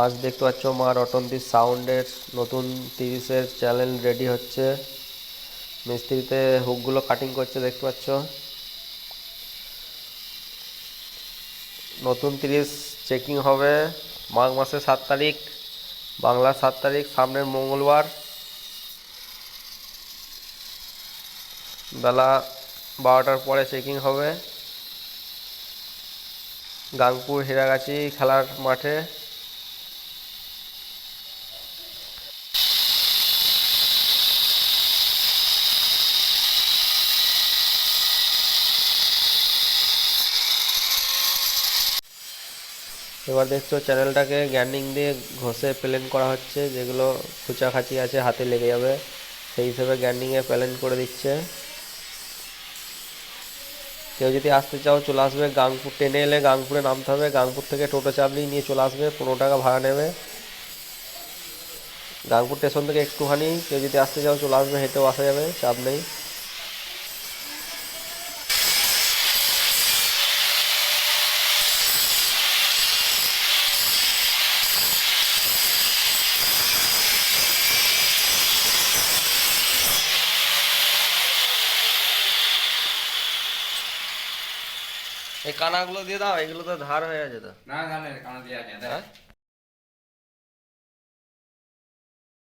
আজ দেখতে পাচ্ছ মা রটন্তি সাউন্ডের নতুন তিরিশের চ্যানেল রেডি হচ্ছে। মিস্ত্রিতে হুকগুলো কাটিং করছে, দেখতে পাচ্ছ। নতুন তিরিশ চেকিং হবে, মাঘ মাসের সাত তারিখ বাংলার সাত তারিখ, সামনের মঙ্গলবার। বেলা বারোটার পরে চেকিং হবে। গাংপুর হিরাগাছি খেলার মাঠে। এবার দেখছ চ্যানেলটাকে গ্যান্ডিং দিয়ে ঘষে প্লেন করা হচ্ছে, যেগুলো খুচাখাচি আছে, হাতে লেগে যাবে। সেই হিসেবে গ্যান্ডিংয়ে প্লেন করে দিচ্ছে। কেউ যদি আসতে চাও, চলে আসবে গাংপুর। ট্রেনে এলে গাংপুরে নামতে হবে। গাংপুর থেকে টোটো চাপলেই নিয়ে চলে আসবে, পনেরো টাকা ভাড়া নেবে। গাংপুর স্টেশন থেকে একটুখানি। কেউ যদি আসতে চাও, চলে আসবে, হেঁটেও আসা যাবে, চাপ নেই। এই কানাগুলো দিয়ে দাও এগুলো তো ধার হয়ে যেত না কানা দিয়ে?